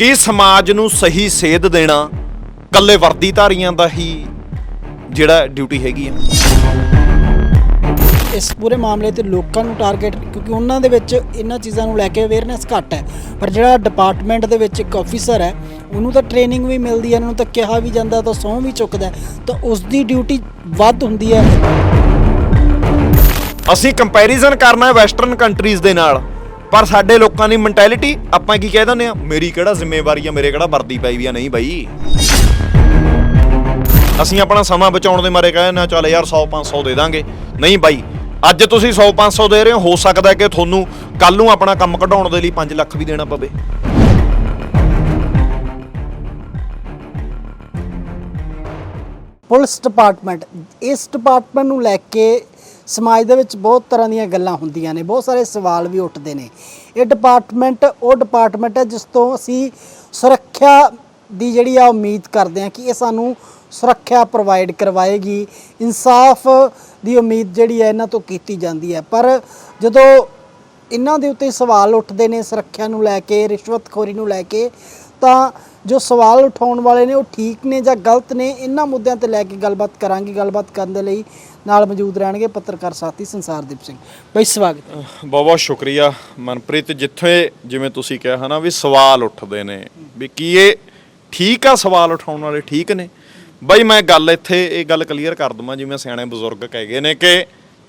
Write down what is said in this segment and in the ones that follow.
ਕੀ ਸਮਾਜ ਨੂੰ ਸਹੀ ਸੇਧ ਦੇਣਾ ਕੱਲੇ ਵਰਦੀਧਾਰੀਆਂ ਦਾ ਹੀ ਜਿਹੜਾ ਡਿਊਟੀ ਹੈਗੀ ਆ? ਇਸ ਪੂਰੇ ਮਾਮਲੇ ਤੇ ਲੋਕਾਂ ਨੂੰ ਟਾਰਗੇਟ ਕਿਉਂਕਿ ਉਹਨਾਂ ਦੇ ਵਿੱਚ ਇਹਨਾਂ ਚੀਜ਼ਾਂ ਨੂੰ ਲੈ ਕੇ ਅਵੇਅਰਨੈਸ ਘੱਟ ਹੈ। ਪਰ ਜਿਹੜਾ ਡਿਪਾਰਟਮੈਂਟ ਦੇ ਵਿੱਚ ਇੱਕ ਅਫੀਸਰ ਹੈ ਉਹਨੂੰ ਤਾਂ ਟ੍ਰੇਨਿੰਗ ਵੀ ਮਿਲਦੀ ਹੈ ਉਹਨੂੰ ਤਾਂ ਕਿਹਾ ਵੀ ਜਾਂਦਾ ਤਾਂ ਸਹੁੰ ਵੀ ਚੁੱਕਦਾ ਤਾਂ ਉਸ ਦੀ ਡਿਊਟੀ ਵੱਧ ਹੁੰਦੀ ਹੈ। ਅਸੀਂ ਕੰਪੈਰੀਜ਼ਨ ਕਰਨਾ ਹੈ ਵੈਸਟਰਨ ਕੰਟਰੀਜ਼ ਦੇ ਨਾਲ। ਪਰ ਸਾਡੇ ਲੋਕਾਂ ਦੀ ਮੈਂਟੈਲਿਟੀ ਆਪਾਂ ਕੀ ਕਹਿ ਦਿੰਦੇ ਆ ਮੇਰੀ ਕਿਹੜਾ ਜ਼ਿੰਮੇਵਾਰੀ ਆ, ਮੇਰੇ ਕਿਹੜਾ ਵਰਦੀ ਪਈ ਵੀ ਆ, ਨਹੀਂ ਬਾਈ। ਅਸੀਂ ਆਪਣਾ ਸਮਾਂ ਬਚਾਉਣ ਦੇ ਮਾਰੇ ਕਹਿੰਦੇ ਨਾ, ਚੱਲ ਯਾਰ 100 500 ਦੇ ਦਾਂਗੇ। ਨਹੀਂ ਬਾਈ, ਅੱਜ ਤੁਸੀਂ 100 500 ਦੇ ਰਹੇ ਹੋ ਹੋ ਸਕਦਾ ਕਿ ਤੁਹਾਨੂੰ ਕੱਲ ਨੂੰ ਆਪਣਾ ਕੰਮ ਕਢਾਉਣ ਦੇ ਲਈ 5 ਲੱਖ ਵੀ ਦੇਣਾ ਪਵੇ। ਪੁਲਿਸ ਡਿਪਾਰਟਮੈਂਟ ਇਸ ਡਿਪਾਰਟਮੈਂਟ ਨੂੰ ਲੈ ਕੇ ਸਮਾਜ ਦੇ ਵਿੱਚ ਬਹੁਤ ਤਰ੍ਹਾਂ ਦੀਆਂ ਗੱਲਾਂ ਹੁੰਦੀਆਂ ਨੇ, ਬਹੁਤ ਸਾਰੇ ਸਵਾਲ ਵੀ ਉੱਠਦੇ ਨੇ। ਇਹ ਡਿਪਾਰਟਮੈਂਟ ਉਹ ਡਿਪਾਰਟਮੈਂਟ ਹੈ ਜਿਸ ਤੋਂ ਅਸੀਂ ਸੁਰੱਖਿਆ ਦੀ ਜਿਹੜੀ ਆ ਉਮੀਦ ਕਰਦੇ ਹਾਂ ਕਿ ਇਹ ਸਾਨੂੰ ਸੁਰੱਖਿਆ ਪ੍ਰੋਵਾਈਡ ਕਰਵਾਏਗੀ। ਇਨਸਾਫ ਦੀ ਉਮੀਦ ਜਿਹੜੀ ਹੈ ਇਹਨਾਂ ਤੋਂ ਕੀਤੀ ਜਾਂਦੀ ਹੈ। ਪਰ ਜਦੋਂ ਇਹਨਾਂ ਦੇ ਉੱਤੇ ਸਵਾਲ ਉੱਠਦੇ ਨੇ ਸੁਰੱਖਿਆ ਨੂੰ ਲੈ ਕੇ, ਰਿਸ਼ਵਤਖੋਰੀ ਨੂੰ ਲੈ ਕੇ, ਤਾਂ ਜੋ ਸਵਾਲ ਉਠਾਉਣ ਵਾਲੇ ਨੇ ਉਹ ਠੀਕ ਨੇ ਜਾਂ ਗਲਤ ਨੇ, ਇਹਨਾਂ ਮੁੱਦਿਆਂ ਤੇ ਲੈ ਕੇ ਗੱਲਬਾਤ ਕਰਾਂਗੇ, ਗੱਲਬਾਤ ਕਰਨ ਦੇ ਲਈ। ਨਾਲ ਮੌਜੂਦ ਰਹਿਣਗੇ ਪੱਤਰਕਾਰ ਸਾਥੀ ਸੰਸਾਰਦੀਪ ਸਿੰਘ। ਬਈ, ਸਵਾਗਤ ਹੈ। ਬਹੁਤ ਬਹੁਤ ਸ਼ੁਕਰੀਆ ਮਨਪ੍ਰੀਤ, ਜਿੱਥੇ ਜਿਵੇਂ ਤੁਸੀਂ ਕਿਹਾ ਹਨਾ ਵੀ ਸਵਾਲ ਉੱਠਦੇ ਨੇ, ਵੀ ਕੀ ਇਹ ਠੀਕ ਆ ਸਵਾਲ ਉਠਾਉਣ ਵਾਲੇ? ਠੀਕ ਨੇ। ਬਈ, ਮੈਂ ਗੱਲ ਇੱਥੇ ਇਹ ਗੱਲ ਕਲੀਅਰ ਕਰ ਦਵਾਂ, ਜਿਵੇਂ ਸਿਆਣੇ ਬਜ਼ੁਰਗ ਕਹਿ ਗਏ ਨੇ ਕਿ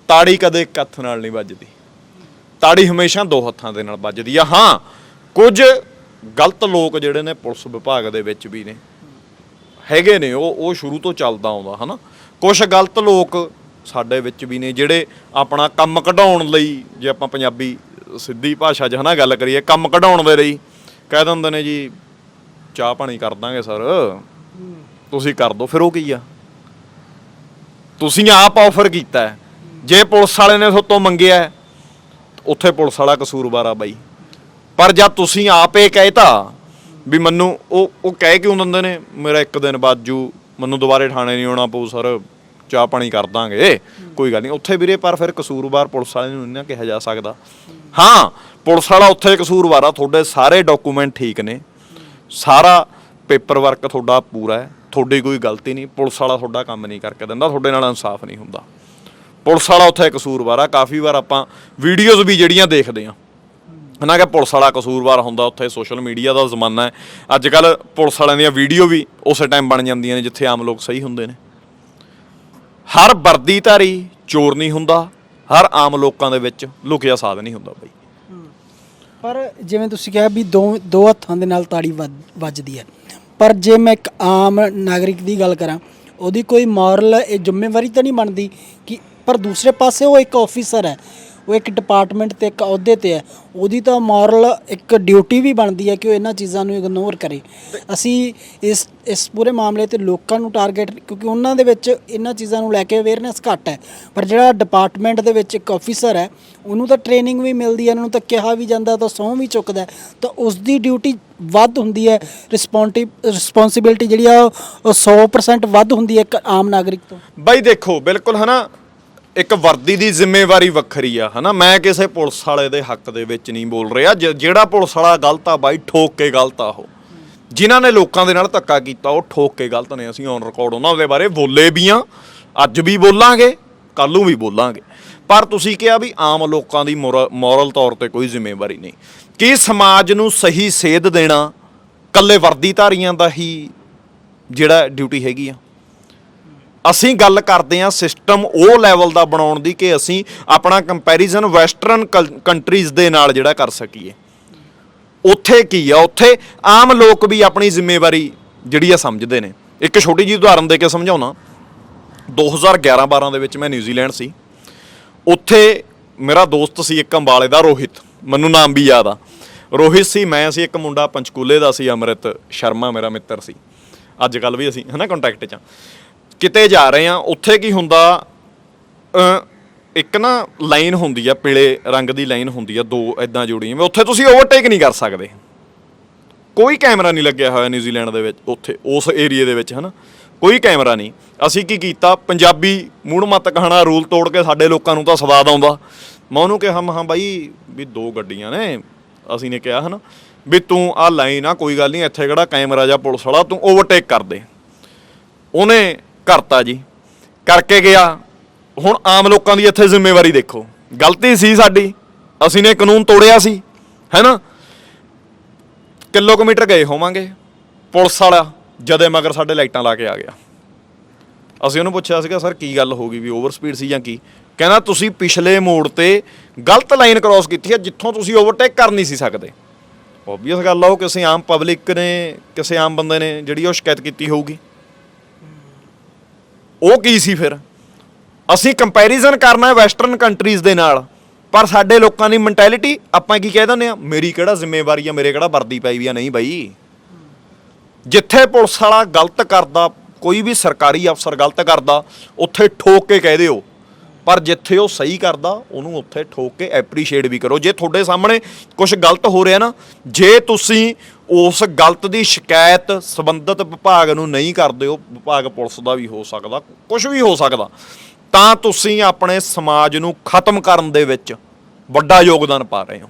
ਤਾੜੀ ਕਦੇ ਇੱਕ ਹੱਥ ਨਾਲ ਨਹੀਂ ਵੱਜਦੀ। ਤਾੜੀ ਹਮੇਸ਼ਾ ਦੋ ਹੱਥਾਂ ਦੇ ਨਾਲ ਵੱਜਦੀ ਆ। ਹਾਂ, ਕੁਝ ਗਲਤ ਲੋਕ ਜਿਹੜੇ ਨੇ ਪੁਲਿਸ ਵਿਭਾਗ ਦੇ ਵਿੱਚ ਵੀ ਨੇ, ਹੈਗੇ ਨੇ, ਉਹ ਉਹ ਸ਼ੁਰੂ ਤੋਂ ਚੱਲਦਾ ਆਉਂਦਾ ਹਨਾ। ਕੁਝ ਗਲਤ ਲੋਕ ਸਾਡੇ ਵਿੱਚ ਵੀ ਨੇ, ਜਿਹੜੇ ਆਪਣਾ ਕੰਮ ਕਢਾਉਣ ਲਈ, ਜੇ ਆਪਾਂ ਪੰਜਾਬੀ ਸਿੱਧੀ ਭਾਸ਼ਾ 'ਚ ਹਨਾ ਗੱਲ ਕਰੀਏ, ਕੰਮ ਕਢਾਉਣ ਦੇ ਲਈ ਕਹਿ ਦਿੰਦੇ ਨੇ ਜੀ, ਚਾਹ ਪਾਣੀ ਕਰ ਦਾਂਗੇ ਸਰ। ਤੁਸੀਂ ਕਰ ਦਿਓ ਫਿਰ ਉਹ ਕੀ ਆ? ਤੁਸੀਂ ਆਪ ਆਫਰ ਕੀਤਾ ਜੇ ਪੁਲਿਸ ਵਾਲੇ ਨੇ ਤੁਹਾਤੋਂ ਮੰਗਿਆ ਉੱਥੇ ਪੁਲਿਸ ਵਾਲਾ ਕਸੂਰਵਾਰ ਆ ਬਾਈ। ਪਰ ਜਦ ਤੁਸੀਂ ਆਪੇ ਕਹਿਤਾ ਵੀ ਮੈਨੂੰ ਉਹ ਉਹ ਕਹਿ ਕਿਉਂ ਦਿੰਦੇ ਨੇ, ਮੇਰਾ ਇੱਕ ਦਿਨ ਬਾਜੂ ਮੈਨੂੰ ਦੁਬਾਰੇ ਥਾਣੇ ਨਹੀਂ ਆਉਣਾ ਪਊ ਸਰ। ਚਾਹ ਪਾਣੀ ਕਰ ਦਾਂਗੇ। ਕੋਈ ਗੱਲ ਨਹੀਂ, ਉੱਥੇ ਵੀਰੇ ਪਰ ਫਿਰ ਕਸੂਰਵਾਰ ਪੁਲਿਸ ਵਾਲੇ ਨੂੰ ਨਹੀਂ ਨਾ ਕਿਹਾ ਜਾ ਸਕਦਾ। ਹਾਂ, ਪੁਲਿਸ ਵਾਲਾ ਉੱਥੇ ਕਸੂਰਵਾਰ ਆ, ਤੁਹਾਡੇ ਸਾਰੇ ਡਾਕੂਮੈਂਟ ਠੀਕ ਨੇ। ਸਾਰਾ ਪੇਪਰ ਵਰਕ ਤੁਹਾਡਾ ਪੂਰਾ ਹੈ, ਤੁਹਾਡੀ ਕੋਈ ਗਲਤੀ ਨਹੀਂ, ਪੁਲਿਸ ਵਾਲਾ ਤੁਹਾਡਾ ਕੰਮ ਨਹੀਂ ਕਰਕੇ ਦਿੰਦਾ, ਤੁਹਾਡੇ ਨਾਲ ਇਨਸਾਫ ਨਹੀਂ ਹੁੰਦਾ। ਪੁਲਿਸ ਵਾਲਾ ਉੱਥੇ ਕਸੂਰਵਾਰ ਆ, ਕਾਫੀ ਵਾਰ ਆਪਾਂ ਵੀਡੀਓਜ਼ ਵੀ ਜਿਹੜੀਆਂ ਦੇਖਦੇ ਆ ਹਨਾ ਕਿ ਪੁਲਿਸ ਵਾਲਾ ਕਸੂਰਵਾਰ ਹੁੰਦਾ ਉੱਥੇ, ਸੋਸ਼ਲ ਮੀਡੀਆ ਦਾ ਜ਼ਮਾਨਾ ਹੈ। ਅੱਜ ਕੱਲ ਪੁਲਿਸ ਵਾਲਿਆਂ ਦੀਆਂ ਵੀਡੀਓ ਵੀ ਉਸੇ ਟਾਈਮ ਬਣ ਜਾਂਦੀਆਂ ਨੇ, ਜਿੱਥੇ ਆਮ ਲੋਕ ਸਹੀ ਹੁੰਦੇ ਨੇ। ਹਰ ਵਰਦੀਧਾਰੀ ਚੋਰ ਨਹੀਂ ਹੁੰਦਾ, ਹਰ ਆਮ ਲੋਕਾਂ ਦੇ ਵਿੱਚ ਲੁਕਿਆ ਸਾਧ ਨਹੀਂ ਹੁੰਦਾ ਬਈ। ਪਰ ਜਿਵੇਂ ਤੁਸੀਂ ਕਿਹਾ ਵੀ ਦੋ ਦੋ ਹੱਥਾਂ ਦੇ ਨਾਲ ਤਾੜੀ ਵੱਜ- ਵੱਜਦੀ ਹੈ। ਪਰ ਜੇ ਮੈਂ ਇੱਕ ਆਮ ਨਾਗਰਿਕ ਦੀ ਗੱਲ ਕਰਾਂ, ਉਹਦੀ ਕੋਈ ਮੋਰਲ ਇਹ ਜ਼ਿੰਮੇਵਾਰੀ ਤਾਂ ਨਹੀਂ ਬਣਦੀ ਕਿ ਪਰ ਦੂਸਰੇ ਪਾਸੇ ਉਹ ਇੱਕ ਆਫੀਸਰ ਹੈ। ਉਹ ਇੱਕ ਡਿਪਾਰਟਮੈਂਟ ਤੇ, ਇੱਕ ਅਹੁਦੇ ਤੇ ਹੈ। ਉਹਦੀ ਤਾਂ ਮੋਰਲ ਇੱਕ ਡਿਊਟੀ ਵੀ ਬਣਦੀ ਹੈ ਕਿ ਉਹ ਇਹਨਾਂ ਚੀਜ਼ਾਂ ਨੂੰ ਇਗਨੋਰ ਕਰੇ। ਅਸੀਂ ਇਸ ਇਸ ਪੂਰੇ ਮਾਮਲੇ ਤੇ ਲੋਕਾਂ ਨੂੰ ਟਾਰਗੇਟ ਕਿਉਂਕਿ ਉਹਨਾਂ ਦੇ ਵਿੱਚ ਇਹਨਾਂ ਚੀਜ਼ਾਂ ਨੂੰ ਲੈ ਕੇ ਅਵੇਅਰਨੈਸ ਘੱਟ ਹੈ। ਪਰ ਜਿਹੜਾ ਡਿਪਾਰਟਮੈਂਟ ਦੇ ਵਿੱਚ ਇੱਕ ਅਫੀਸਰ ਹੈ, ਉਹਨੂੰ ਤਾਂ ਟ੍ਰੇਨਿੰਗ ਵੀ ਮਿਲਦੀ ਹੈ, ਉਹਨਾਂ ਨੂੰ ਤਾਂ ਕਿਹਾ ਵੀ ਜਾਂਦਾ, ਤਾਂ ਸਹੁੰ ਵੀ ਚੁੱਕਦਾ ਤਾਂ ਉਸ ਦੀ ਡਿਊਟੀ ਵੱਧ ਹੁੰਦੀ ਹੈ ਰਿਸਪੌਂਸਿ ਰਿਸਪੌਂਸਿਬਿਲਟੀ ਜਿਹੜੀ ਆ, ਉਹ 100% ਵੱਧ ਹੁੰਦੀ ਹੈ ਇੱਕ ਆਮ ਨਾਗਰਿਕ ਤੋਂ। ਬਾਈ ਦੇਖੋ, ਬਿਲਕੁਲ ਹਨਾ ਇੱਕ ਵਰਦੀ ਦੀ ਜ਼ਿੰਮੇਵਾਰੀ ਵੱਖਰੀ ਆ, ਹਨਾ? ਮੈਂ ਕਿਸੇ ਪੁਲਿਸ ਵਾਲੇ ਦੇ ਹੱਕ ਦੇ ਵਿੱਚ ਨਹੀਂ ਬੋਲ ਰਿਹਾ। ਜ- ਜਿਹੜਾ ਪੁਲਿਸ ਵਾਲਾ ਗਲਤ ਆ ਬਾਈ, ਠੋਕ ਕੇ ਗਲਤ ਆ ਉਹ। ਜਿਨ੍ਹਾਂ ਨੇ ਲੋਕਾਂ ਦੇ ਨਾਲ ਧੱਕਾ ਕੀਤਾ, ਉਹ ਠੋਕ ਕੇ ਗਲਤ ਨੇ। ਅਸੀਂ ਔਨ ਰਿਕਾਰਡ ਉਹਨਾਂ ਦੇ ਬਾਰੇ ਬੋਲੇ ਵੀ ਆ, ਅੱਜ ਵੀ ਬੋਲਾਂਗੇ, ਕੱਲ੍ਹ ਨੂੰ ਵੀ ਬੋਲਾਂਗੇ। ਪਰ ਤੁਸੀਂ ਕਿਹਾ ਵੀ ਆਮ ਲੋਕਾਂ ਦੀ ਮੋਰਲ ਤੌਰ ਤੇ ਕੋਈ ਜ਼ਿੰਮੇਵਾਰੀ ਨਹੀਂ। ਕੀ ਸਮਾਜ ਨੂੰ ਸਹੀ ਸੇਧ ਦੇਣਾ ਕੱਲੇ ਵਰਦੀਧਾਰੀਆਂ ਦਾ ਹੀ ਜਿਹੜਾ ਡਿਊਟੀ ਹੈਗੀ ਆ? ਅਸੀਂ ਗੱਲ ਕਰਦੇ ਹਾਂ ਸਿਸਟਮ ਉਹ ਲੈਵਲ ਦਾ ਬਣਾਉਣ ਦੀ ਕਿ ਅਸੀਂ ਆਪਣਾ ਕੰਪੈਰੀਜ਼ਨ ਵੈਸਟਰਨ ਕੰਟਰੀਜ਼ ਦੇ ਨਾਲ ਜਿਹੜਾ ਕਰ ਸਕੀਏ। ਉੱਥੇ ਕੀ ਆ? ਉੱਥੇ ਆਮ ਲੋਕ ਵੀ ਆਪਣੀ ਜ਼ਿੰਮੇਵਾਰੀ ਜਿਹੜੀ ਆ ਸਮਝਦੇ ਨੇ। ਇੱਕ ਛੋਟੀ ਜਿਹੀ ਉਦਾਹਰਨ ਦੇ ਕੇ ਸਮਝਾਉਣਾ। 2011-12 ਦੇ ਵਿੱਚ ਮੈਂ ਨਿਊਜ਼ੀਲੈਂਡ ਸੀ। ਉੱਥੇ ਮੇਰਾ ਦੋਸਤ ਸੀ ਇੱਕ ਅੰਬਾਲੇ ਦਾ, ਰੋਹਿਤ। ਮੈਨੂੰ ਨਾਮ ਵੀ ਯਾਦ ਆ। ਰੋਹਿਤ ਸੀ, ਮੈਂ ਸੀ, ਇੱਕ ਮੁੰਡਾ ਪੰਚਕੂਲੇ ਦਾ ਸੀ, ਅਮਰਿਤ ਸ਼ਰਮਾ ਮੇਰਾ ਮਿੱਤਰ ਸੀ। ਅੱਜ ਕੱਲ ਵੀ ਅਸੀਂ ਹਨਾ ਕੰਟੈਕਟ 'ਚ ਆ। ਕਿਤੇ ਜਾ ਰਹੇ ਆ ਉੱਥੇ ਕੀ ਹੁੰਦਾ? ਇੱਕ ਨਾ ਲਾਈਨ ਹੁੰਦੀ ਆ, ਪੀਲੇ ਰੰਗ ਦੀ ਲਾਈਨ ਹੁੰਦੀ ਆ, ਦੋ ਐਦਾਂ ਜੁੜੀਆਂ। ਵੀ ਉੱਥੇ ਤੁਸੀਂ ਓਵਰਟੇਕ ਨਹੀਂ ਕਰ ਸਕਦੇ। ਕੋਈ ਕੈਮਰਾ ਨਹੀਂ ਲੱਗਿਆ ਹੋਇਆ ਨਿਊਜ਼ੀਲੈਂਡ ਦੇ ਵਿੱਚ, ਉੱਥੇ, ਉਸ ਏਰੀਆ ਦੇ ਵਿੱਚ, ਹਨਾ? ਕੋਈ ਕੈਮਰਾ ਨਹੀਂ। ਅਸੀਂ ਕੀ ਕੀਤਾ? ਪੰਜਾਬੀ ਮੂੜ ਮੱਤ ਕਹਾਣਾ, ਰੂਲ ਤੋੜ ਕੇ ਸਾਡੇ ਲੋਕਾਂ ਨੂੰ ਤਾਂ ਸਵਾਦ ਆਉਂਦਾ। ਮੈਂ ਉਹਨੂੰ ਕਿਹਾ ਮਹਾਂ ਬਾਈ, ਵੀ ਦੋ ਗੱਡੀਆਂ ਨੇ। ਅਸੀਂ ਨੇ ਕਿਹਾ, ਹਨਾ? ਵੀ ਤੂੰ ਆ ਲਾਈਨ ਆ, ਕੋਈ ਗੱਲ ਨਹੀਂ, ਇੱਥੇ ਕਿਹੜਾ ਕੈਮਰਾ ਜਾਂ ਪੁਲਿਸ ਵਾਲਾ, ਤੂੰ ਓਵਰਟੇਕ ਕਰ ਦੇ। ਉਹਨੇ ਕਰਤਾ ਜੀ। ਕਰਕੇ ਗਿਆ। ਹੁਣ ਆਮ ਲੋਕਾਂ ਦੀ ਇੱਥੇ ਜ਼ਿੰਮੇਵਾਰੀ ਦੇਖੋ। ਗਲਤੀ ਸੀ ਸਾਡੀ। ਅਸੀਂ ਨੇ ਕਾਨੂੰਨ ਤੋੜਿਆ ਸੀ। ਹੈਨਾ? ਕਿਲੋਮੀਟਰ ਗਏ ਹੋਵਾਂਗੇ। ਪੁਲਿਸ ਵਾਲਾ ਜਦੇ ਮਗਰ ਸਾਡੇ ਲਾਈਟਾਂ ਲਾ ਕੇ ਆ ਗਿਆ। ਅਸੀਂ ਉਹਨੂੰ ਪੁੱਛਿਆ ਸੀਗਾ, ਸਰ, ਕੀ ਗੱਲ ਹੋ ਗਈ ਵੀ ਓਵਰ ਸਪੀਡ ਸੀ ਜਾਂ ਕੀ? ਕਹਿੰਦਾ, ਤੁਸੀਂ ਪਿਛਲੇ ਮੋੜ ਤੇ ਗਲਤ ਲਾਈਨ ਕ੍ਰਾਸ ਕੀਤੀ ਹੈ, ਜਿੱਥੋਂ ਤੁਸੀਂ ਓਵਰਟੇਕ ਕਰ ਨਹੀਂ ਸੀ ਸਕਦੇ। ਓਬਵੀਅਸ ਗੱਲ ਆ ਉਹ, ਕਿਸੇ ਆਮ ਪਬਲਿਕ ਨੇ, ਕਿਸੇ ਆਮ ਬੰਦੇ ਨੇ ਜਿਹੜੀ ਉਹ ਸ਼ਿਕਾਇਤ ਕੀਤੀ ਹੋਊਗੀ। ਉਹ ਕੀ ਸੀ ਫਿਰ? ਅਸੀਂ ਕੰਪੈਰੀਜ਼ਨ ਕਰਨਾ ਹੈ ਵੈਸਟਰਨ ਕੰਟਰੀਜ਼ ਦੇ ਨਾਲ। ਪਰ ਸਾਡੇ ਲੋਕਾਂ ਦੀ ਮੈਂਟੈਲਿਟੀ ਆਪਾਂ ਕੀ ਕਹਿ ਦਿੰਦੇ ਆ ਮੇਰੀ ਕਿਹੜਾ ਜ਼ਿੰਮੇਵਾਰੀ ਆ, ਮੇਰੇ ਕਿਹੜਾ ਵਰਦੀ ਪਈ ਵੀ ਆ, ਨਹੀਂ ਬਾਈ। ਜਿੱਥੇ ਪੁਲਿਸ ਵਾਲਾ ਗਲਤ ਕਰਦਾ, ਕੋਈ ਵੀ ਸਰਕਾਰੀ ਅਫਸਰ ਗਲਤ ਕਰਦਾ, ਉੱਥੇ ਠੋਕ ਕੇ ਕਹਿ ਦਿਓ। ਪਰ ਜਿੱਥੇ ਉਹ ਸਹੀ ਕਰਦਾ, ਉਹਨੂੰ ਉੱਥੇ ਠੋਕ ਕੇ ਐਪਰੀਸ਼ੀਏਟ ਵੀ ਕਰੋ। ਜੇ ਤੁਹਾਡੇ ਸਾਹਮਣੇ ਕੁਝ ਗਲਤ ਹੋ ਰਿਹਾ ਨਾ, ਜੇ ਤੁਸੀਂ ਉਸ ਗਲਤ ਦੀ ਸ਼ਿਕਾਇਤ ਸੰਬੰਧਿਤ ਵਿਭਾਗ ਨੂੰ ਨਹੀਂ ਕਰਦੇ ਹੋ, ਵਿਭਾਗ ਪੁਲਿਸ ਦਾ ਵੀ ਹੋ ਸਕਦਾ ਕੁਝ ਵੀ ਹੋ ਸਕਦਾ, ਤਾਂ ਤੁਸੀਂ ਆਪਣੇ ਸਮਾਜ ਨੂੰ ਖਤਮ ਕਰਨ ਦੇ ਵਿੱਚ ਵੱਡਾ ਯੋਗਦਾਨ ਪਾ ਰਹੇ ਹੋ।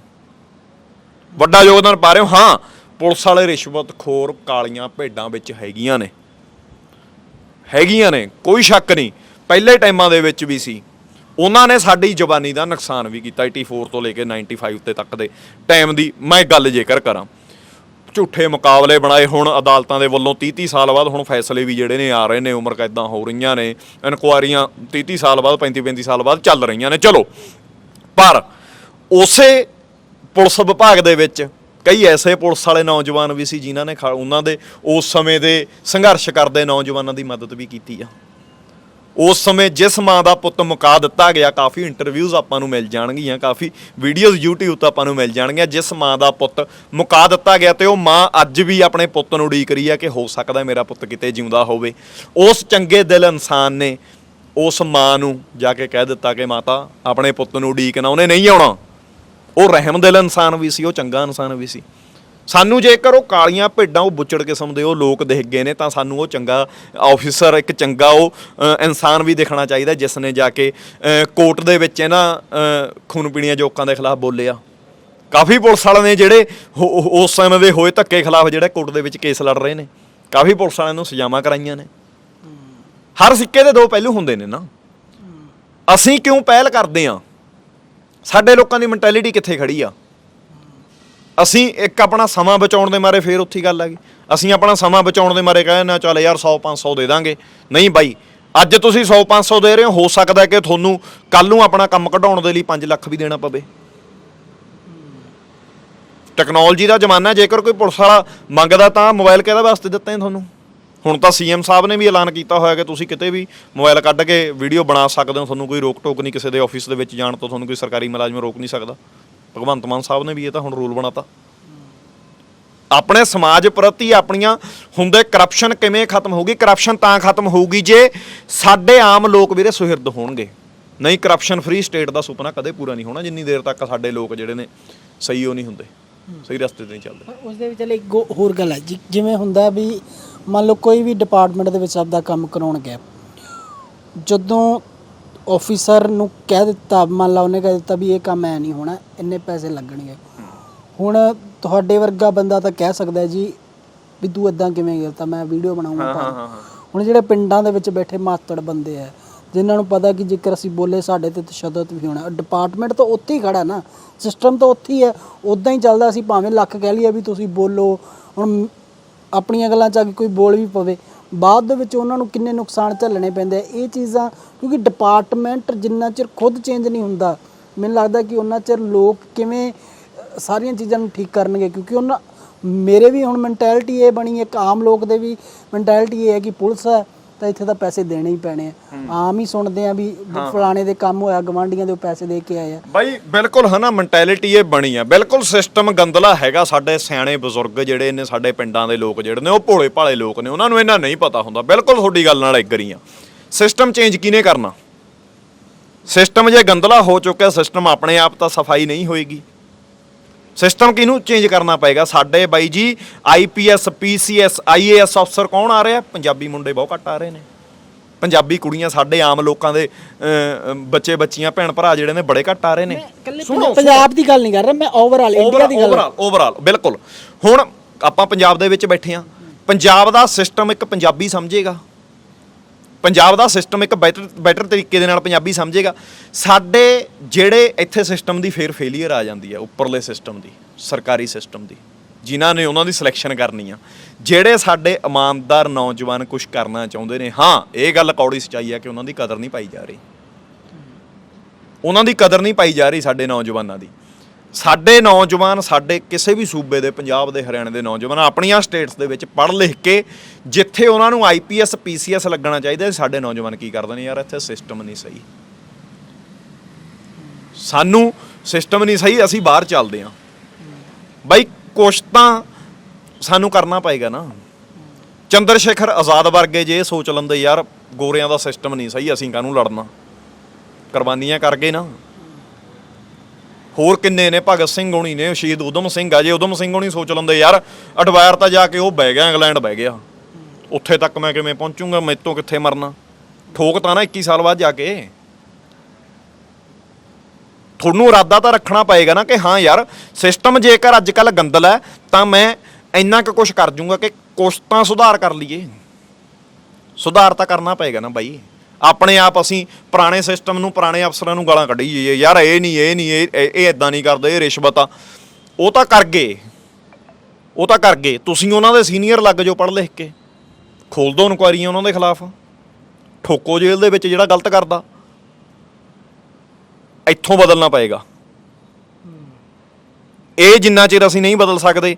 ਵੱਡਾ ਯੋਗਦਾਨ ਪਾ ਰਹੇ ਹੋ। ਹਾਂ, ਪੁਲਿਸ ਵਾਲੇ ਰਿਸ਼ਵਤਖੋਰ ਕਾਲੀਆਂ ਭੇਡਾਂ ਵਿੱਚ ਹੈਗੀਆਂ ਨੇ। ਹੈਗੀਆਂ ਨੇ, ਕੋਈ ਸ਼ੱਕ ਨਹੀਂ। ਪਹਿਲੇ ਟਾਈਮਾਂ ਦੇ ਵਿੱਚ ਵੀ ਸੀ। ਉਹਨਾਂ ਨੇ ਸਾਡੀ ਜ਼ਬਾਨੀ ਦਾ ਨੁਕਸਾਨ ਵੀ ਕੀਤਾ 84 ਤੋਂ ਲੈ ਕੇ 95 ਤੇ ਤੱਕ ਦੇ ਟਾਈਮ ਦੀ। ਮੈਂ ਗੱਲ ਜੇਕਰ ਕਰਾਂ, ਝੂਠੇ ਮੁਕਾਬਲੇ ਬਣਾਏ ਹੁਣ ਅਦਾਲਤਾਂ ਦੇ ਵੱਲੋਂ 30 30 ਸਾਲ ਬਾਅਦ ਹੁਣ ਫੈਸਲੇ ਵੀ ਜਿਹੜੇ ਨੇ ਆ ਰਹੇ ਨੇ, ਉਮਰ ਕੈਦਾਂ ਹੋ ਰਹੀਆਂ ਨੇ, ਇਨਕੁਆਰੀਆਂ 30 30 ਸਾਲ ਬਾਅਦ 35 35 ਸਾਲ ਬਾਅਦ ਚੱਲ ਰਹੀਆਂ ਨੇ। ਚਲੋ, ਪਰ ਉਸੇ ਪੁਲਿਸ ਵਿਭਾਗ ਦੇ ਵਿੱਚ ਕਈ ਐਸੇ ਪੁਲਿਸ ਵਾਲੇ ਨੌਜਵਾਨ ਵੀ ਸੀ ਜਿਨ੍ਹਾਂ ਨੇ ਖਾ- ਉਹਨਾਂ ਦੇ ਉਸ ਸਮੇਂ ਦੇ ਸੰਘਰਸ਼ ਕਰਦੇ ਨੌਜਵਾਨਾਂ ਦੀ ਮਦਦ ਵੀ ਕੀਤੀ ਆ। ਉਸ ਸਮੇਂ ਜਿਸ ਮਾਂ ਦਾ ਪੁੱਤ ਮੁਕਾ ਦਿੱਤਾ ਗਿਆ, ਕਾਫੀ ਇੰਟਰਵਿਊਜ਼ ਆਪਾਂ ਨੂੰ ਮਿਲ ਜਾਣਗੀਆਂ, ਕਾਫੀ ਵੀਡੀਓਜ਼ YouTube ਤੋਂ ਆਪਾਂ ਨੂੰ ਮਿਲ ਜਾਣਗੀਆਂ, ਜਿਸ ਮਾਂ ਦਾ ਪੁੱਤ ਮੁਕਾ ਦਿੱਤਾ ਗਿਆ ਤੇ ਉਹ ਮਾਂ ਅੱਜ ਵੀ ਆਪਣੇ ਪੁੱਤ ਨੂੰ ਉਡੀਕ ਰਹੀ ਹੈ ਕਿ ਹੋ ਸਕਦਾ ਮੇਰਾ ਪੁੱਤ ਕਿਤੇ ਜਿਉਂਦਾ ਹੋਵੇ। ਉਸ ਚੰਗੇ ਦਿਲ ਇਨਸਾਨ ਨੇ ਉਸ ਮਾਂ ਨੂੰ ਜਾ ਕੇ ਕਹਿ ਦਿੱਤਾ ਕਿ ਮਾਤਾ, ਆਪਣੇ ਪੁੱਤ ਨੂੰ ਉਡੀਕਣਾ ਉਹਨੇ ਨਹੀਂ ਆਉਣਾ। ਉਹ ਰਹਿਮ ਦਿਲ ਇਨਸਾਨ ਵੀ ਸੀ, ਉਹ ਚੰਗਾ ਇਨਸਾਨ ਵੀ ਸੀ। ਸਾਨੂੰ ਜੇਕਰ ਉਹ ਕਾਲੀਆਂ ਭੇਡਾਂ ਉਹ ਬੁੱਚੜ ਕਿਸਮ ਦੇ ਉਹ ਲੋਕ ਦਿਖ ਗਏ ਨੇ ਤਾਂ ਸਾਨੂੰ ਉਹ ਚੰਗਾ ਆਫੀਸਰ ਇੱਕ ਚੰਗਾ ਉਹ ਅ, ਇਨਸਾਨ ਵੀ ਦਿਖਣਾ ਚਾਹੀਦਾ ਜਿਸ ਨੇ ਜਾ ਕੇ ਅ, ਕੋਰਟ ਦੇ ਵਿੱਚ ਇਹਨਾਂ ਖੂਨ ਪੀਣੀਆਂ ਜੋਕਾਂ ਦੇ ਖਿਲਾਫ ਬੋਲਿਆ। ਕਾਫੀ ਪੁਲਿਸ ਵਾਲਿਆਂ ਨੇ ਜਿਹੜੇ ਹੋ- ਹੋ- ਉਸ ਸਮੇਂ ਦੇ ਹੋਏ ਧੱਕੇ ਖਿਲਾਫ ਜਿਹੜੇ ਕੋਰਟ ਦੇ ਵਿੱਚ ਕੇਸ ਲੜ ਰਹੇ ਨੇ। ਕਾਫੀ ਪੁਲਿਸ ਵਾਲਿਆਂ ਨੂੰ ਸਜ਼ਾਵਾਂ ਕਰਾਈਆਂ ਨੇ। ਹਰ ਸਿੱਕੇ ਦੇ ਦੋ ਪਹਿਲੂ ਹੁੰਦੇ ਨੇ ਨਾ। ਅਸੀਂ ਕਿਉਂ ਪਹਿਲ ਕਰਦੇ ਆ ਸਾਡੇ ਲੋਕਾਂ ਦੀ ਮੈਂਟੈਲਿਟੀ ਕਿੱਥੇ ਖੜੀ ਆ? ਅਸੀਂ ਇੱਕ ਆਪਣਾ ਸਮਾਂ ਬਚਾਉਣ ਦੇ ਮਾਰੇ ਫੇਰ ਉੱਥੀ ਗੱਲ ਆ ਗਈ। ਅਸੀਂ ਆਪਣਾ ਸਮਾਂ ਬਚਾਉਣ ਦੇ ਮਾਰੇ ਕਹਿੰਦੇ ਨਾ, ਚੱਲ ਯਾਰ 100 500 ਦੇ ਦਾਂਗੇ। ਨਹੀਂ ਬਾਈ, ਅੱਜ ਤੁਸੀਂ 100 500 ਦੇ ਰਹੇ ਹੋ ਹੋ ਸਕਦਾ ਕਿ ਤੁਹਾਨੂੰ ਕੱਲ ਨੂੰ ਆਪਣਾ ਕੰਮ ਕਢਾਉਣ ਦੇ ਲਈ 5 ਲੱਖ ਵੀ ਦੇਣਾ ਪਵੇ। ਟੈਕਨੋਲੋਜੀ ਦਾ ਜ਼ਮਾਨਾ, ਜੇਕਰ ਕੋਈ ਪੁਲਿਸ ਵਾਲਾ ਮੰਗਦਾ ਤਾਂ ਮੋਬਾਈਲ ਕਿਹਦੇ ਵਾਸਤੇ ਦਿੱਤੇ ਨੇ ਤੁਹਾਨੂੰ? ਹੁਣ ਤਾਂ ਸੀਐਮ ਸਾਹਿਬ ਨੇ ਵੀ ਐਲਾਨ ਕੀਤਾ ਹੋਇਆ ਕਿ ਤੁਸੀਂ ਕਿਤੇ ਵੀ ਮੋਬਾਈਲ ਕੱਢ ਕੇ ਵੀਡੀਓ ਬਣਾ ਸਕਦੇ ਹੋ, ਤੁਹਾਨੂੰ ਕੋਈ ਰੋਕ ਟੋਕ ਨਹੀਂ ਕਿਸੇ ਦੇ ਆਫਿਸ ਦੇ ਵਿੱਚ ਜਾਣ ਤੋਂ, ਤੁਹਾਨੂੰ ਕੋਈ ਸਰਕਾਰੀ ਮੁਲਾਜ਼ਮ ਰੋਕ ਨਹੀਂ ਸਕਦਾ। ਭਗਵੰਤ ਮਾਨ ਸਾਹਿਬ ਨੇ ਵੀ ਇਹ ਤਾਂ ਹੁਣ ਰੂਲ ਬਣਾਤਾ। ਆਪਣੇ ਸਮਾਜ ਪ੍ਰਤੀ ਆਪਣੀਆਂ ਹੁੰਦੇ ਕਰਪਸ਼ਨ ਕਿਵੇਂ ਖਤਮ ਹੋਊਗੀ? ਕਰਪਸ਼ਨ ਤਾਂ ਖਤਮ ਹੋਊਗੀ ਜੇ ਸਾਡੇ ਆਮ ਲੋਕ ਵੀਰੇ ਸੁਹਿਰਦ ਹੋਣਗੇ। ਨਹੀਂ ਕਰਪਸ਼ਨ ਫ੍ਰੀ ਸਟੇਟ ਦਾ ਸੁਪਨਾ ਕਦੇ ਪੂਰਾ ਨਹੀਂ ਹੋਣਾ, ਜਿੰਨੀ ਦੇਰ ਤੱਕ ਸਾਡੇ ਲੋਕ ਜਿਹੜੇ ਨੇ ਸਹੀ ਉਹ ਨਹੀਂ ਹੁੰਦੇ, ਸਹੀ ਰਸਤੇ ਤੇ ਨਹੀਂ ਚੱਲਦੇ। ਉਸ ਦੇ ਵਿੱਚ ਇੱਕ ਹੋਰ ਗੱਲ ਹੈ ਜਿਵੇਂ ਹੁੰਦਾ ਵੀ ਮੰਨ ਲਓ ਕੋਈ ਵੀ ਡਿਪਾਰਟਮੈਂਟ ਦੇ ਵਿੱਚ ਆਪਦਾ ਕੰਮ ਕਰਾਉਣ ਗਿਆ। ਜਦੋਂ ਆਫੀਸਰ ਨੂੰ ਕਹਿ ਦਿੱਤਾ ਮੰਨ ਲਾ ਉਹਨੇ ਕਹਿ ਦਿੱਤਾ ਵੀ ਇਹ ਕੰਮ ਐ ਨਹੀਂ ਹੋਣਾ ਇੰਨੇ ਪੈਸੇ ਲੱਗਣਗੇ। ਹੁਣ ਤੁਹਾਡੇ ਵਰਗਾ ਬੰਦਾ ਤਾਂ ਕਹਿ ਸਕਦਾ ਜੀ ਵੀ ਤੂੰ ਇਦਾਂ ਕਿਵੇਂ ਕੀਤਾ ਮੈਂ ਵੀਡੀਓ ਬਣਾਉਂਗਾ ਤਾਂ। ਹੁਣ ਜਿਹੜੇ ਪਿੰਡਾਂ ਦੇ ਵਿੱਚ ਬੈਠੇ ਮਾਤੜ ਬੰਦੇ ਆ ਜਿਨ੍ਹਾਂ ਨੂੰ ਪਤਾ ਕਿ ਜੇਕਰ ਅਸੀਂ ਬੋਲੇ ਸਾਡੇ ਤੇ ਤਸ਼ੱਦਦ ਵੀ ਹੋਣਾ ਡਿਪਾਰਟਮੈਂਟ ਤਾਂ ਉੱਥੇ ਹੀ ਖੜਾ ਨਾ ਸਿਸਟਮ ਤਾਂ ਉੱਥੇ ਹੀ ਹੈ ਉਦਾਂ ਹੀ ਚੱਲਦਾ ਅਸੀਂ ਭਾਵੇਂ ਲੱਖ ਕਹਿ ਲਈਏ ਵੀ ਤੁਸੀਂ ਬੋਲੋ ਹੁਣ ਆਪਣੀਆਂ ਗੱਲਾਂ ਚ ਆ ਕੇ ਕੋਈ ਬੋਲ ਵੀ ਪਵੇ ਬਾਅਦ ਦੇ ਵਿੱਚ ਉਹਨਾਂ ਨੂੰ ਕਿੰਨੇ ਨੁਕਸਾਨ ਝੱਲਣੇ ਪੈਂਦੇ ਆ, ਇਹ ਚੀਜ਼ਾਂ, ਕਿਉਂਕਿ ਡਿਪਾਰਟਮੈਂਟ ਜਿੰਨਾ ਚਿਰ ਖੁਦ ਚੇਂਜ ਨਹੀਂ ਹੁੰਦਾ, ਮੈਨੂੰ ਲੱਗਦਾ ਕਿ ਉਹਨਾਂ ਚਿਰ ਲੋਕ ਕਿਵੇਂ ਸਾਰੀਆਂ ਚੀਜ਼ਾਂ ਨੂੰ ਠੀਕ ਕਰਨਗੇ, ਕਿਉਂਕਿ ਉਹਨਾਂ, ਮੇਰੇ ਵੀ ਹੁਣ ਮੈਂਟੈਲਿਟੀ ਇਹ ਬਣੀ, ਇੱਕ ਆਮ ਲੋਕ ਦੇ ਵੀ ਮੈਂਟੈਲਿਟੀ ਇਹ ਹੈ ਕਿ ਪੁਲਿਸ ਹੈ ਤਾਂ ਇੱਥੇ ਤਾਂ ਪੈਸੇ ਦੇਣੇ ਹੀ ਪੈਣੇ ਆ। ਆਮ ਹੀ ਸੁਣਦੇ ਆ ਵੀ ਫਲਾਣੇ ਦੇ ਕੰਮ ਹੋਇਆ ਗਵਾਂਢੀਆਂ ਦੇ ਉਹ ਪੈਸੇ ਦੇ ਕੇ ਆਏ ਆ। ਬਾਈ ਬਿਲਕੁਲ ਹਨਾ ਮੈਂਟੈਲਿਟੀ ਇਹ ਬਣੀ ਆ। ਬਿਲਕੁਲ ਸਿਸਟਮ ਗੰਦਲਾ ਹੈਗਾ ਸਾਡੇ ਸਿਆਣੇ ਬਜ਼ੁਰਗ ਜਿਹੜੇ ਨੇ ਸਾਡੇ ਪਿੰਡਾਂ ਦੇ ਲੋਕ ਜਿਹੜੇ ਨੇ ਉਹ ਭੋਲੇ ਭਾਲੇ ਲੋਕ ਨੇ ਉਹਨਾਂ ਨੂੰ ਇਹਨਾਂ ਨਹੀਂ ਪਤਾ ਹੁੰਦਾ। ਬਿਲਕੁਲ ਤੁਹਾਡੀ ਗੱਲ ਨਾਲ ਐਗਰੀ ਆ। ਸਿਸਟਮ ਚੇਂਜ ਕਿਹਨੇ ਕਰਨਾ? ਸਿਸਟਮ ਜੇ ਗੰਦਲਾ ਹੋ ਚੁੱਕਿਆ ਸਿਸਟਮ ਆਪਣੇ ਆਪ ਤਾਂ ਸਫ਼ਾਈ ਨਹੀਂ ਹੋਏਗੀ। ਸਿਸਟਮ ਕਿਹਨੂੰ ਚੇਂਜ ਕਰਨਾ ਪਏਗਾ? ਸਾਡੇ ਬਾਈ ਜੀ ਆਈਪੀਐਸ ਪੀਸੀਐਸ ਆਈਏਐਸ ਅਫਸਰ ਕੌਣ ਆ ਰਿਹਾ? ਪੰਜਾਬੀ ਮੁੰਡੇ ਬਹੁਤ ਘੱਟ ਆ ਰਹੇ ਨੇ। ਪੰਜਾਬੀ ਕੁੜੀਆਂ ਸਾਡੇ ਆਮ ਲੋਕਾਂ ਦੇ ਬੱਚੇ ਬੱਚੀਆਂ ਭੈਣ ਭਰਾ ਜਿਹੜੇ ਨੇ ਬੜੇ ਘੱਟ ਆ ਰਹੇ ਨੇ। ਕੱਲੇ ਪੰਜਾਬ ਦੀ ਗੱਲ ਨਹੀਂ ਕਰ ਰਿਹਾ ਮੈਂ ਓਵਰਆਲ ਇੰਡੀਆ ਦੀ ਗੱਲ ਓਵਰਆਲ ਓਵਰਆਲ ਬਿਲਕੁਲ। ਹੁਣ ਆਪਾਂ ਪੰਜਾਬ ਦੇ ਵਿੱਚ ਬੈਠੇ ਆ ਪੰਜਾਬ ਦਾ ਸਿਸਟਮ ਇੱਕ ਪੰਜਾਬੀ ਸਮਝੇਗਾ। ਪੰਜਾਬ ਦਾ ਸਿਸਟਮ ਇੱਕ ਬੈਟਰ ਬੈਟਰ ਤਰੀਕੇ ਦੇ ਨਾਲ ਪੰਜਾਬੀ ਸਮਝੇਗਾ। ਸਾਡੇ ਜਿਹੜੇ ਇੱਥੇ ਸਿਸਟਮ ਦੀ ਫੇਰ ਫੇਲੀਅਰ ਆ ਜਾਂਦੀ ਹੈ ਉੱਪਰਲੇ ਸਿਸਟਮ ਦੀ, ਸਰਕਾਰੀ ਸਿਸਟਮ ਦੀ, ਜਿਨ੍ਹਾਂ ਨੇ ਉਹਨਾਂ ਦੀ ਸਿਲੈਕਸ਼ਨ ਕਰਨੀ ਆ। ਜਿਹੜੇ ਸਾਡੇ ਇਮਾਨਦਾਰ ਨੌਜਵਾਨ ਕੁਝ ਕਰਨਾ ਚਾਹੁੰਦੇ ਨੇ, ਹਾਂ, ਇਹ ਗੱਲ ਕੌੜੀ ਸਚਾਈ ਹੈ ਕਿ ਉਹਨਾਂ ਦੀ ਕਦਰ ਨਹੀਂ ਪਾਈ ਜਾ ਰਹੀ। ਉਹਨਾਂ ਦੀ ਕਦਰ ਨਹੀਂ ਪਾਈ ਜਾ ਰਹੀ ਸਾਡੇ ਨੌਜਵਾਨਾਂ ਦੀ। ਸਾਡੇ ਨੌਜਵਾਨ, ਸਾਡੇ ਕਿਸੇ ਵੀ ਸੂਬੇ ਦੇ, ਪੰਜਾਬ ਦੇ, ਹਰਿਆਣੇ ਦੇ ਨੌਜਵਾਨ ਆਪਣੀਆਂ ਸਟੇਟਸ ਦੇ ਵਿੱਚ ਪੜ੍ਹ ਲਿਖ ਕੇ ਜਿੱਥੇ ਉਹਨਾਂ ਨੂੰ ਆਈਪੀਐਸ ਪੀਸੀਐਸ ਲੱਗਣਾ ਚਾਹੀਦਾ, ਸਾਡੇ ਨੌਜਵਾਨ ਕੀ ਕਰਦੇ ਨੇ ਯਾਰ, ਇੱਥੇ ਸਿਸਟਮ ਨਹੀਂ ਸਹੀ। ਸਾਨੂੰ ਸਿਸਟਮ ਨਹੀਂ ਸਹੀ, ਅਸੀਂ ਬਾਹਰ ਚੱਲਦੇ ਹਾਂ। ਬਾਈ ਕੁਛ ਤਾਂ ਸਾਨੂੰ ਕਰਨਾ ਪਏਗਾ ਨਾ। ਚੰਦਰ ਸ਼ੇਖਰ ਆਜ਼ਾਦ ਵਰਗੇ ਜੇ ਇਹ ਸੋਚ ਲੈਂਦੇ, ਯਾਰ ਗੋਰਿਆਂ ਦਾ ਸਿਸਟਮ ਨਹੀਂ ਸਹੀ, ਅਸੀਂ ਕਾਹਨੂੰ ਲੜਨਾ? ਕੁਰਬਾਨੀਆਂ ਕਰ ਗਏ ਨਾ। ਹੋਰ ਕਿੰਨੇ ਨੇ? ਭਗਤ ਸਿੰਘ ਹੋਣੀ ਨੇ, ਸ਼ਹੀਦ ਉਦਮ ਸਿੰਘ ਆ ਜੇ। ਉਦਮ ਸਿੰਘ ਹੋਣੀ ਸੋਚ ਲੈਂਦੇ, ਯਾਰ ਅਡਵਾਇਰ ਤਾਂ ਜਾ ਕੇ ਉਹ ਬਹਿ ਗਿਆ, ਇੰਗਲੈਂਡ ਬਹਿ ਗਿਆ। ਉੱਥੇ ਤੱਕ ਮੈਂ ਕਿਵੇਂ ਪਹੁੰਚੂਗਾ? ਮੈਤੋਂ ਕਿੱਥੇ ਮਰਨਾ? ਠੋਕ ਤਾਂ ਨਾ 21 ਸਾਲ ਬਾਅਦ ਜਾ ਕੇ। ਤੁਹਾਨੂੰ ਇਰਾਦਾ ਤਾਂ ਰੱਖਣਾ ਪਏਗਾ ਨਾ ਕਿ ਹਾਂ ਯਾਰ ਸਿਸਟਮ ਜੇਕਰ ਅੱਜ ਕੱਲ ਗੰਦਲ ਹੈ, ਤਾਂ ਮੈਂ ਇੰਨਾ ਕੁ ਕੁਝ ਕਰ ਜੂੰਗਾ ਕਿ ਕੁਛ ਤਾਂ ਸੁਧਾਰ ਕਰ ਲਈਏ। ਸੁਧਾਰ ਤਾਂ ਕਰਨਾ ਪਏਗਾ ਨਾ ਬਾਈ। ਆਪਣੇ ਆਪ ਅਸੀਂ ਪੁਰਾਣੇ ਸਿਸਟਮ ਨੂੰ ਪੁਰਾਣੇ ਅਫਸਰਾਂ ਨੂੰ ਗਾਲਾਂ ਕੱਢੀ ਜਾਈਏ। ਯਾਰ ਇਹ ਨਹੀਂ ਇਹ ਨਹੀਂ ਇਹ ਇਹ- ਇਦਾਂ ਨਹੀਂ ਕਰਦੇ ਇਹ ਰਿਸ਼ਵਤ ਆ। ਉਹ ਤਾਂ ਕਰ ਗਏ। ਉਹ ਤਾਂ ਕਰ ਗਏ। ਤੁਸੀਂ ਉਹਨਾਂ ਦੇ ਸੀਨੀਅਰ ਲੱਗ ਜਾਓ ਪੜ੍ਹ ਲਿਖ ਕੇ। ਖੋਲ ਦੋ ਇਨਕੁਆਇਰੀਆਂ ਉਹਨਾਂ ਦੇ ਖਿਲਾਫ। ਠੋਕੋ ਜੇਲ੍ਹ ਦੇ ਵਿੱਚ ਜਿਹੜਾ ਗਲਤ ਕਰਦਾ। ਇੱਥੋਂ ਬਦਲਣਾ ਪਏਗਾ। ਇਹ ਜਿੰਨਾ ਚਿਰ ਅਸੀਂ ਨਹੀਂ ਬਦਲ ਸਕਦੇ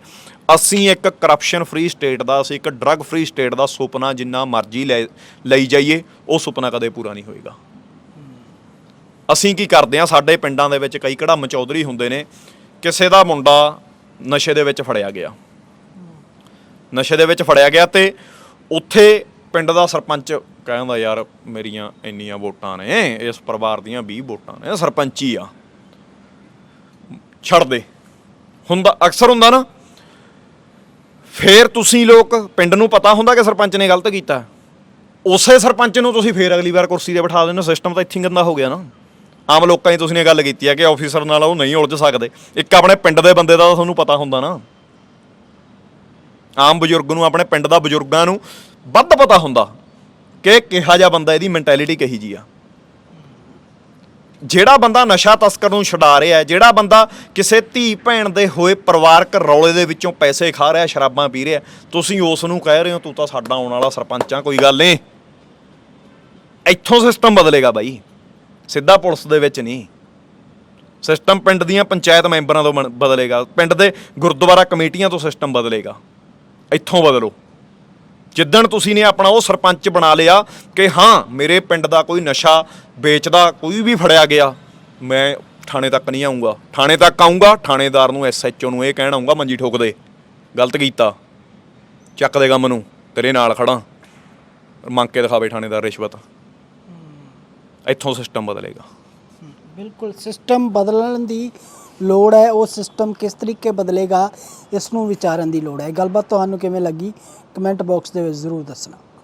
ਅਸੀਂ ਇੱਕ ਕਰਪਸ਼ਨ ਫ੍ਰੀ ਸਟੇਟ ਦਾ, ਅਸੀਂ ਇੱਕ ਡਰੱਗ ਫ੍ਰੀ ਸਟੇਟ ਦਾ ਸੁਪਨਾ ਜਿੰਨਾ ਮਰਜ਼ੀ ਲੈ, ਲਈ ਜਾਈਏ, ਉਹ ਸੁਪਨਾ ਕਦੇ ਪੂਰਾ ਨਹੀਂ ਹੋਏਗਾ। ਅਸੀਂ ਕੀ ਕਰਦੇ ਆ ਸਾਡੇ ਪਿੰਡਾਂ ਦੇ ਵਿੱਚ ਕਈ ਕੜਮ ਚੌਧਰੀ ਹੁੰਦੇ ਨੇ, ਕਿਸੇ ਦਾ ਮੁੰਡਾ ਨਸ਼ੇ ਦੇ ਵਿੱਚ ਫੜਿਆ ਗਿਆ। ਨਸ਼ੇ ਦੇ ਵਿੱਚ ਫੜਿਆ ਗਿਆ ਤੇ ਉੱਥੇ ਪਿੰਡ ਦਾ ਸਰਪੰਚ ਕਹਿੰਦਾ, ਯਾਰ, ਮੇਰੀਆਂ ਇੰਨੀਆਂ ਵੋਟਾਂ ਨੇ, ਇਸ ਪਰਿਵਾਰ ਦੀਆਂ 20 ਵੋਟਾਂ ਨੇ, ਸਰਪੰਚੀ ਆ। ਛੱਡ ਦੇ। ਹੁੰਦਾ, ਅਕਸਰ ਹੁੰਦਾ ਨਾ ਫੇਰ ਤੁਸੀਂ ਲੋਕ ਪਿੰਡ ਨੂੰ ਪਤਾ ਹੁੰਦਾ ਕਿ ਸਰਪੰਚ ਨੇ ਗਲਤ ਕੀਤਾ। ਉਸੇ ਸਰਪੰਚ ਨੂੰ ਤੁਸੀਂ ਫੇਰ ਅਗਲੀ ਵਾਰ ਕੁਰਸੀ ਤੇ ਬਿਠਾ ਦਿੰਦੇ ਹੋ। ਸਿਸਟਮ ਤਾਂ ਇੱਥੇ ਗੰਦਾ ਹੋ ਗਿਆ ਨਾ। ਆਮ ਲੋਕਾਂ ਦੀ ਤੁਸੀਂ ਨੇ ਗੱਲ ਕੀਤੀ ਹੈ ਕਿ ਆਫੀਸਰ ਨਾਲ ਉਹ ਨਹੀਂ ਉਲਝ ਸਕਦੇ। ਇੱਕ ਆਪਣੇ ਪਿੰਡ ਦੇ ਬੰਦੇ ਦਾ ਤਾਂ ਤੁਹਾਨੂੰ ਪਤਾ ਹੁੰਦਾ ਨਾ। ਆਮ ਬਜ਼ੁਰਗ ਨੂੰ, ਆਪਣੇ ਪਿੰਡ ਦਾ ਬਜ਼ੁਰਗਾਂ ਨੂੰ ਵੱਧ ਪਤਾ ਹੁੰਦਾ ਕਿ ਕਿਹਾ ਜਿਹਾ ਬੰਦਾ ਇਹਦੀ ਮੈਂਟੈਲਿਟੀ ਕਹੀ ਜੀ ਆ। ਜਿਹੜਾ ਬੰਦਾ ਨਸ਼ਾ ਤਸਕਰ ਨੂੰ ਛਡਾ ਰਿਹਾ ਹੈ, ਜਿਹੜਾ ਬੰਦਾ ਕਿਸੇ ਧੀ ਭੈਣ ਦੇ ਹੋਏ ਪਰਿਵਾਰਕ ਰੌਲੇ ਦੇ ਵਿੱਚੋਂ ਪੈਸੇ ਖਾ ਰਿਹਾ, ਸ਼ਰਾਬਾਂ ਪੀ ਰਿਹਾ, ਤੁਸੀਂ ਉਸ ਨੂੰ ਕਹਿ ਰਹੇ ਹੋ, ਤੂੰ ਤਾਂ ਸਾਡਾ ਆਉਣ ਵਾਲਾ ਸਰਪੰਚ ਆ, ਕੋਈ ਗੱਲ ਨਹੀਂ। ਇੱਥੋਂ ਸਿਸਟਮ ਬਦਲੇਗਾ ਬਾਈ। ਸਿੱਧਾ ਪੁਲਿਸ ਦੇ ਵਿੱਚ ਨਹੀਂ। ਸਿਸਟਮ ਪਿੰਡ ਦੀਆਂ ਪੰਚਾਇਤ ਮੈਂਬਰਾਂ ਤੋਂ ਬਣ- ਬਦਲੇਗਾ। ਪਿੰਡ ਦੇ ਗੁਰਦੁਆਰਾ ਕਮੇਟੀਆਂ ਤੋਂ ਸਿਸਟਮ ਬਦਲੇਗਾ। ਇੱਥੋਂ ਬਦਲੋ। ਜਿੱਦਣ ਤੁਸੀਂ ਨੇ ਆਪਣਾ ਉਹ ਸਰਪੰਚ ਬਣਾ ਲਿਆ ਕਿ ਹਾਂ, ਮੇਰੇ ਪਿੰਡ ਦਾ ਕੋਈ ਨਸ਼ਾ ਵੇਚਦਾ, ਕੋਈ ਵੀ ਫੜਿਆ ਗਿਆ, ਮੈਂ ਥਾਣੇ ਤੱਕ ਨਹੀਂ ਆਉਂਗਾ ਥਾਣੇ ਤੱਕ ਆਉਂਗਾ ਥਾਣੇਦਾਰ ਨੂੰ ਐਸਐਚਓ ਨੂੰ ਇਹ ਕਹਿਣ ਆਉਂਗਾ ਮੰਜੀ ਠੋਕ ਦੇ। ਗਲਤ ਕੀਤਾ। ਚੱਕ ਦੇਗਾ ਮੈਨੂੰ ਤੇਰੇ ਨਾਲ ਖੜਾ। ਮੰਗ ਕੇ ਦਿਖਾਵੇ ਥਾਣੇਦਾਰ ਰਿਸ਼ਵਤ। ਇੱਥੋਂ ਸਿਸਟਮ ਬਦਲੇਗਾ। ਬਿਲਕੁਲ ਸਿਸਟਮ ਬਦਲਣ ਦੀ ਲੋੜ ਹੈ, ਉਹ ਸਿਸਟਮ ਕਿਸ ਤਰੀਕੇ ਬਦਲੇਗਾ, ਇਸ ਨੂੰ ਵਿਚਾਰਨ ਦੀ ਲੋੜ ਹੈ। ਇਹ ਗੱਲਬਾਤ ਤੁਹਾਨੂੰ ਕਿਵੇਂ ਲੱਗੀ ਕਮੈਂਟ ਬਾਕਸ ਦੇ ਵਿੱਚ ਜ਼ਰੂਰ ਦੱਸਣਾ।